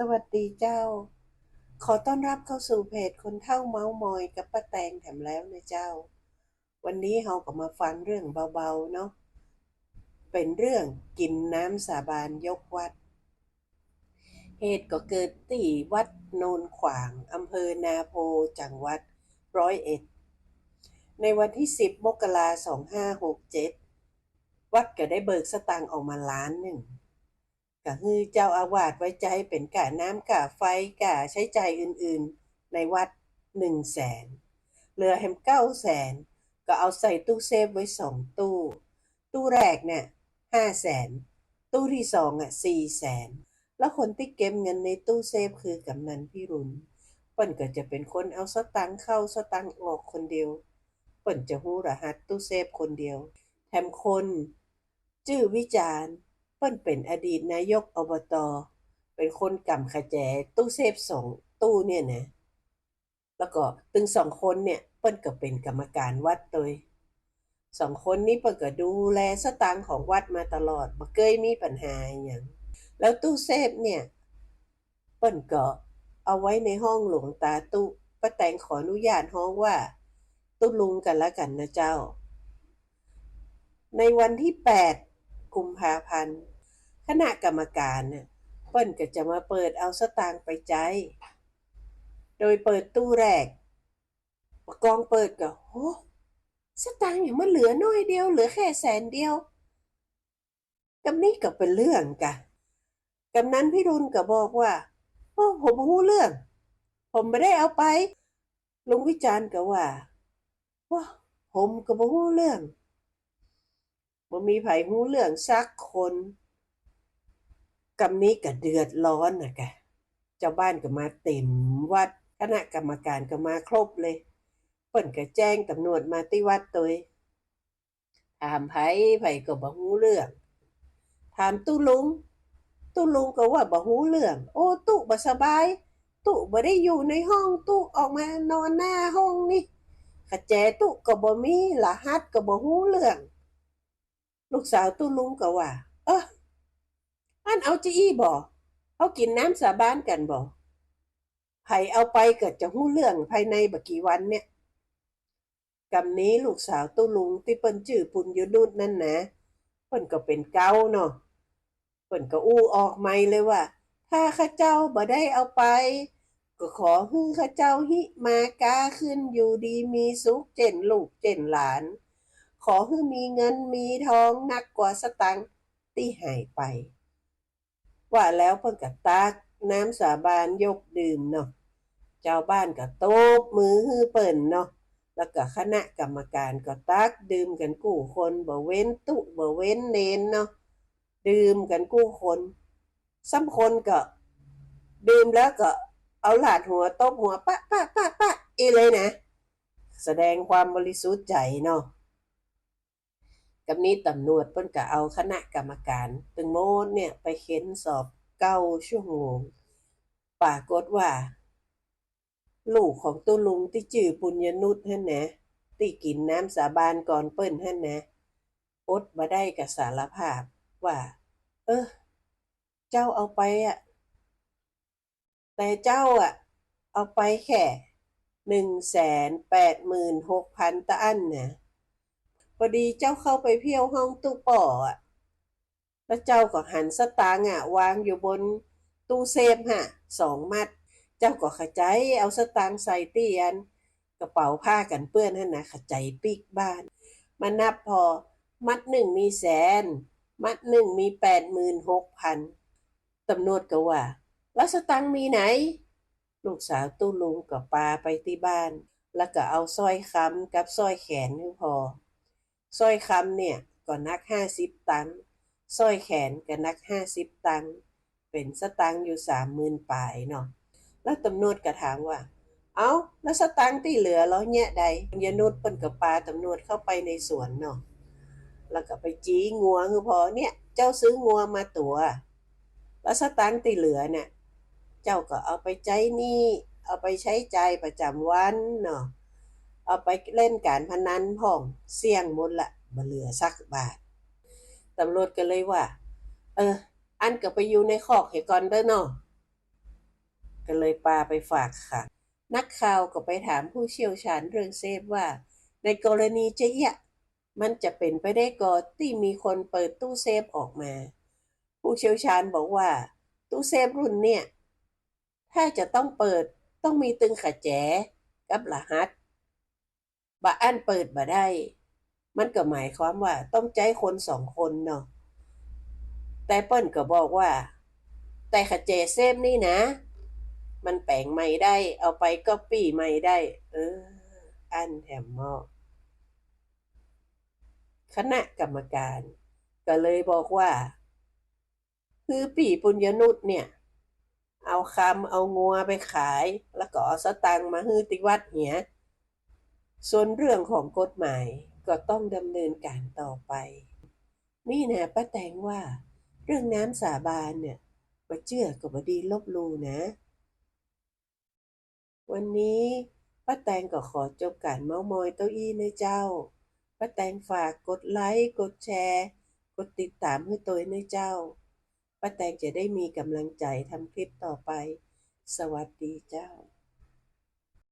สวัสดีเจ้า ขอต้อนรับเข้าสู่เพจคนเท่าเมาส์มอยกับป้าแตงแถมแล้วนะเจ้า วันนี้เราก็มาฟังเรื่องเบาๆเนาะ เป็นเรื่องกินน้ำสาบานยกวัด เหตุก็เกิดที่วัดโนนขวางอำเภอนาโพจังหวัดร้อยเอ็ด ในวันที่ 10 มกราคม2567วัดก็ได้เบิกสตางค์ออกมาล้านหนึ่ง ก็คือเจ้าอาวาสไว้ใจเป็นกะน้ำกะไฟกะใช้ใจอื่นๆ ในวัดหนึ่งแสนเหลือแฮมเก้าแสนก็เอาใส่ตู้เซฟไว้สองตู้ ตู้แรกเนี่ยห้าแสนตู้ที่สองอะสี่แสนแล้วคนที่เก็บเงินในตู้เซฟคือกำนันพี่รุนเปิ้นก็จะเป็นคนเอาสตังค์เข้าสตังค์ออกคนเดียวเปิ้นจะหู้รหัสตู้เซฟคนเดียว แถมคน จื้อวิจารณ์ เปิ้นเป็นอดีตนายกอบต เป็นคนกำขะแจตู้เซฟสองตู้เนี่ยนะ แล้วก็ตึงสองคนเนี่ย เปิ้นก็เป็นกรรมการวัดโดยสองคนนี้เปิ้นก็ดูแลสตางค์ของวัดมาตลอดบ่เคยมีปัญหาอย่าง แล้วตู้เซฟเนี่ย เปิ้นก็เอาไว้ในห้องหลวงตาตู้ป้าแตงขออนุญาตห้องว่าตู้ลุงกันละกันนะเจ้า ในวันที่ 8 กุมภาพันธ์ คณะกรรมการน่ะเปิ้นก็จะมาเปิดเอาสตางค์ไปใจ โดยเปิดตู้แรกกองเปิดก็โหสตางค์อย่างมันเหลือน้อยเดียว เหลือแค่แสนเดียวกำนี้ก็เป็นเรื่องกะกำนั้นพี่รุนก็บอกว่าโอ้ผมบ่รู้เรื่อง ผมไม่ได้เอาไปลุงวิจารณ์ก็ว่าว่าผมก็บ่รู้เรื่องบ่มีไผรู้เรื่องสักคน กำนี้ก็เดือดร้อนนะกะเจ้าบ้านก็มาเต็มวัดคณะกรรมการก็มาครบเลยเปิ้นก็แจ้งตำรวจมาที่วัดตัวถามไผไผก็บ่ฮู้เรื่อง ถามตู้ลุง ตู้ลุงก็ว่าบ่ฮู้เรื่อง โอ้ตู้บ่สบาย ตู้บ่ได้อยู่ในห้องตู้ออกมานอนหน้าห้องนี่ขแจตู้ก็บ่มีรหัสก็บ่ฮู้เรื่อง ลูกสาวตู้ลุงก็ว่า เออ อันเอาจีอี้บ่เอากินน้ำสาบานกันบ่ไผเอาไปเกิดจะหู้เรื่องภายในบักกี่วันเนี่ยกำนี้ลูกสาวตู้ลุงที่เปิ้นจื่อปุญยนุษนั่นนะเปิ้นก็เป็นเก้าเนาะเปิ้นก็อู้ออกไม่เลยว่า ถ้าข้าเจ้าบ่ได้เอาไป ก็ขอให้ข้าเจ้าหิมากาขึ้นอยู่ดีมีสุขเจนลูกเจนหลาน ขอให้มีเงินมีทองนักกว่าสตังค์ที่หายไป ว่าแล้วเพิ่นก็ตักน้ำสาบานยกดื่มเนาะเจ้าบ้านก็ตบมือฮือเปิ่นเนาะแล้วก็คณะกรรมการก็ตักดื่มกันกู้คนบ่เว้นตุบ่เว้นเนนเนาะดื่มกันกู้คนซ้ำคนก็ ดื่มแล้วก็เอาหลาดหัวตบหัวปะปะปะปะอีเลยนะ แสดงความบริสุทธิ์ใจเนาะ กับนี้ตำรวจเพิ่นก็เอาคณะกรรมการตึงโมดเนี่ยไปเค้นสอบเก้าชั่วโมงปรากฏว่า ลูกของตัวลุงที่จื่อปุญญนุชหั่นนะที่กินน้ำสาบานก่อนเปิ้นหั่นนะอดมาได้กับสารภาพว่า เออ เจ้าเอาไปอะแต่เจ้าอะเอาไปแค่หนึ่งแสนแปดหมื่นหกพันตะอันนะ พอดีเจ้าเข้าไปเพี้ยวห้องตู้ป่ออะ แล้วเจ้าก็หันสตางค์อะ วางอยู่บนตู้เซฟฮะสองมัด เจ้าก็ขจายเอาสตางค์ใส่เตียน กระเป๋าผ้ากันเปื้อนฮะนะขจายปีกบ้านมานับพอ มัดหนึ่งมีแสน มัดหนึ่งมีแปดหมื่นหกพันตำรวจก็ว่า แล้วสตังค์มีไหน ลูกสาวตู้ลุงก็ปาไปที่บ้าน แล้วก็เอาสร้อยคำกับสร้อยแขนให้พอ สร้อยคำเนี่ยก็นักห้าสิบตังสร้อยแขนก็นักห้าสิบตังเป็นสตังอยู่สามหมื่นปลายเนาะแล้วตำรวจก็ถามว่า เอาแล้วสตังที่เหลือแล้วเนี่ยใดยนุษเปิ้นกับปลาตำรวจเข้าไปในสวนเนาะแล้วก็ไปจี้งัวคือพอเนี่ย เจ้าซื้องัวมาตัว แล้วสตังที่เหลือเนี่ย เจ้าก็เอาไปใช้หนี้เอาไปใช้ใจประจำวันเนาะ เอาไปเล่นการพนันพ่องเสี่ยงหมดละบ่เหลือสักบาทตำรวจก็เลยว่า เออ อันก็ไปอยู่ในคอกให้ก่อนเด้อเนาะก็เลยปาไปฝากค่ะ นักข่าวก็ไปถามผู้เชี่ยวชาญเรื่องเซฟว่า ในกรณีเจะยมันจะเป็นไปได้ก่อที่มีคนเปิดตู้เซฟออกมา ผู้เชี่ยวชาญบอกว่า ตู้เซฟรุ่นเนี่ย ถ้าจะต้องเปิดต้องมีตึงขัดแจกับรหัส บะอันเปิดบ่ได้ มันก็หมายความว่าต้องใจคนสองคนเนาะแต่เปิ้นก็บอกว่า แต่ขัดแจเซฟนี่นะ มันแปลงใหม่ได้ เอาไปก็ปี้ใหม่ได้ เออ อันแถมหมอคณะกรรมการ ก็เลยบอกว่า คือปีปุญญนุษเนี่ย เอาคำเอางัวไปขาย แล้วก็เอาสตังมาฮื้อติวัดเหีย ส่วนเรื่องของกฎหมายก็ต้องดำเนินการต่อไป นี่นะป้าแตงว่า เรื่องน้ำสาบานเนี่ยบ่เชื่อก็บ่ดีลบลูนะ วันนี้ป้าแตงก็ขอจบการเมามอยเต้าอี้นะเจ้าป้าแตงฝากกดไลค์กดแชร์ กดติดตามให้ตัวนะเจ้าป้าแตงจะได้มีกำลังใจทำคลิปต่อไป สวัสดีเจ้า